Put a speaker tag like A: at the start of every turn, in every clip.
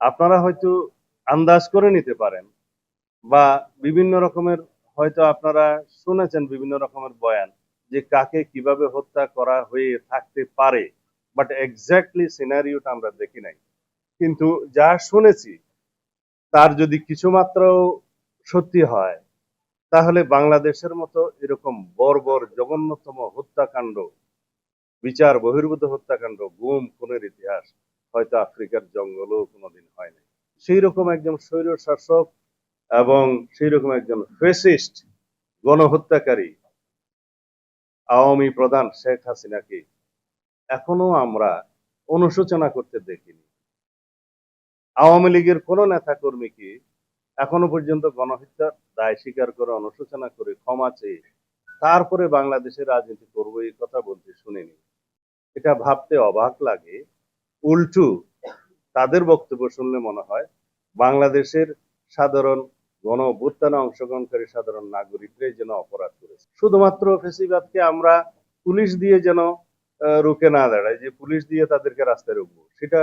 A: আপনারা হয়তো আন্দাজ করে নিতে পারেন বা বিভিন্ন রকমের হয়তো আপনারা শুনেছেন বিভিন্ন রকমের বয়ান যে কাকে কীভাবে হত্যা করা হয়ে থাকতে পারে বাট এক্স্যাক্টলি সিনারিওটা আমরা দেখি নাই। কিন্তু যা শুনেছি, তার যদি কিছুমাত্র সত্যি হয়, তাহলে বাংলাদেশের মতো এরকম বর্বর জঘন্যতম হত্যাকাণ্ড, বিচার বহির্ভূত হত্যাকাণ্ড, গুম, খুনের ইতিহাস হয়তো আফ্রিকার জঙ্গলেও কোনোদিন হয়নি। সেই রকম একজন স্বৈর শাসক এবং সেই রকম একজন ফেসিস্ট গণহত্যাকারী আওয়ামী প্রধান শেখ হাসিনাকে এখনও আমরা অনুশোচনা করতে দেখিনি। আওয়ামী লীগের কোনো নেতা কর্মীকে এখনও পর্যন্ত গণহত্যার দায় স্বীকার করে, অনুশোচনা করে, ক্ষমা চেয়ে তারপরে বাংলাদেশের রাজনীতি করব এই কথা বলতে শুনিনি। এটা ভাবতে অবাক লাগে উল্টু তাদের বক্তব্য শুনলে মনে হয় বাংলাদেশের সাধারণ গণ অভ্যুত্থানে অংশগ্রহণকারী সাধারণ নাগরিকরাই যেন অপরাধ করেছে। শুধুমাত্র ফেসিবাদকে আমরা পুলিশ দিয়ে যেন রুখে না দাঁড়াই, যে পুলিশ দিয়ে তাদেরকে রাস্তায় রুখবো, সেটা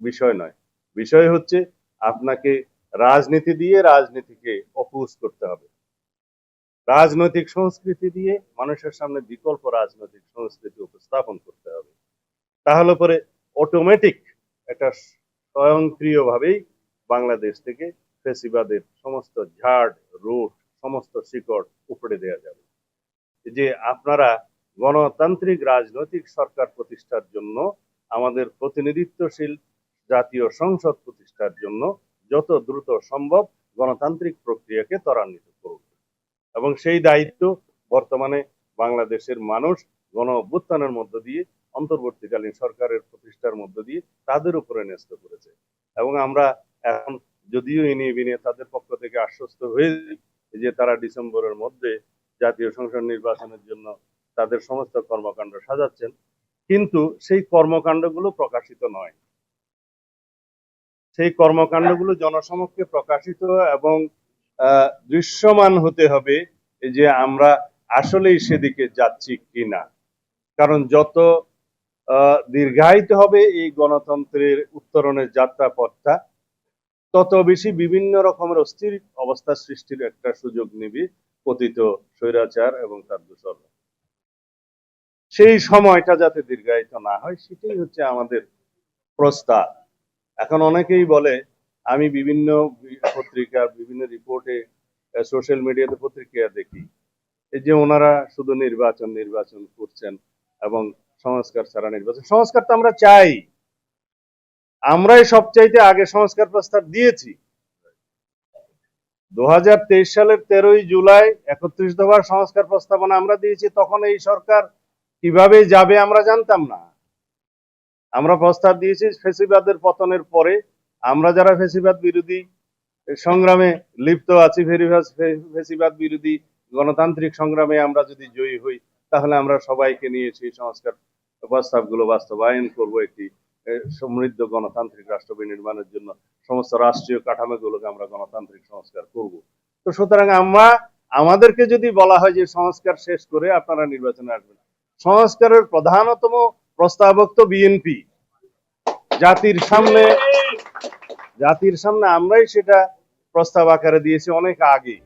A: বিষয় নয়। বিষয় হচ্ছে আপনাকে রাজনীতি দিয়ে রাজনীতিকে অপুজ করতে হবে। রাজনৈতিক সংস্কৃতি দিয়ে মানুষের সামনে বিকল্প রাজনৈতিক সংস্কৃতি উপস্থাপন করতে হবে। তাহলে পরে অটোমেটিক একটা স্বয়ংক্রিয়ভাবেই বাংলাদেশ থেকে ফেসিবাদের সমস্ত ঝাড় রুট সমস্ত শিকড় উপড়ে দেওয়া যাবে। যে আপনারা গণতান্ত্রিক রাজনৈতিক সরকার প্রতিষ্ঠার জন্য, আমাদের প্রতিনিধিত্বশীল জাতীয় সংসদ প্রতিষ্ঠার জন্য যত দ্রুত সম্ভব গণতান্ত্রিক প্রক্রিয়াকে ত্বরান্বিত করুন। এবং সেই দায়িত্ব বর্তমানে বাংলাদেশের মানুষ গণ অভ্যুত্থানের মধ্য দিয়ে অন্তর্বর্তীকালীন সরকারের প্রতিষ্ঠার মধ্য দিয়ে তাদের উপরে ন্যস্ত করেছে। এবং আমরা এখন যদিও ইনিয়ে বিনিয়ে তাদের পক্ষ থেকে আশ্বস্ত হয়ে যে তারা ডিসেম্বরের মধ্যে জাতীয় সংসদ নির্বাচনের জন্য তাদের সমস্ত কর্মকাণ্ড সাজাচ্ছেন, কিন্তু সেই কর্মকাণ্ডগুলো প্রকাশিত নয়। সেই কর্মকাণ্ডগুলো জনসমক্ষে প্রকাশিত এবং দৃশ্যমান হতে হবে যে আমরা আসলেই সেদিকে যাচ্ছি কিনা। কারণ যত দীর্ঘায়িত হবে এই গণতন্ত্রের উত্তরণের যাত্রাপথটা। তত বেশি বিভিন্ন রকমের অস্থির অবস্থা সৃষ্টির একটা সুযোগ নিবে পতিত স্বৈরাচার এবং তার দূষণ। সেই সময়টা যাতে দীর্ঘায়িত না হয়, সেটাই হচ্ছে আমাদের প্রস্তাব। এখন অনেকেই বলে, আমি বিভিন্ন পত্রিকা, বিভিন্ন রিপোর্টে সোশ্যাল মিডিয়াতে পত্রিকা দেখি। এই যে ওনারা শুধু নির্বাচন নির্বাচন করছেন এবং সংস্কার ছাড়া নির্বাচন। সংস্কার তো আমরা চাই। আমরাই সবচাইতে আগে সংস্কার প্রস্তাব দিয়েছি। দু সালের তেরোই জুলাই একত্রিশ দফার সংস্কার প্রস্তাবনা আমরা দিয়েছি। তখন এই সরকার কীভাবে যাবে আমরা জানতাম না। আমরা প্রস্তাব দিয়েছি ফেসিবাদের পতনের পরে। আমরা যারা ফেসিবাদ বিরোধী সংগ্রামে লিপ্ত আছি ফেসিবাদ বিরোধী গণতান্ত্রিক সংগ্রামে আমরা যদি জয়ী হই, তাহলে আমরা সবাইকে নিয়ে সেই সংস্কার প্রস্তাবগুলো বাস্তবায়ন করব একটি সমৃদ্ধ গণতান্ত্রিক রাষ্ট্র বিনির্মাণের জন্য, সমস্ত রাষ্ট্রীয় কাঠামোগুলোকে আমরা গণতান্ত্রিক সংস্কার করব। তো সুতরাং আমরা, আমাদেরকে যদি বলা হয় যে সংস্কার শেষ করে আপনারা নির্বাচনে আসবেন। সংস্কারের প্রধানতম প্রস্তাবক তো বিএনপি। জাতির সামনে জাতির সামনে আমরাই সেটা প্রস্তাব আকারে দিয়েছি অনেক আগে।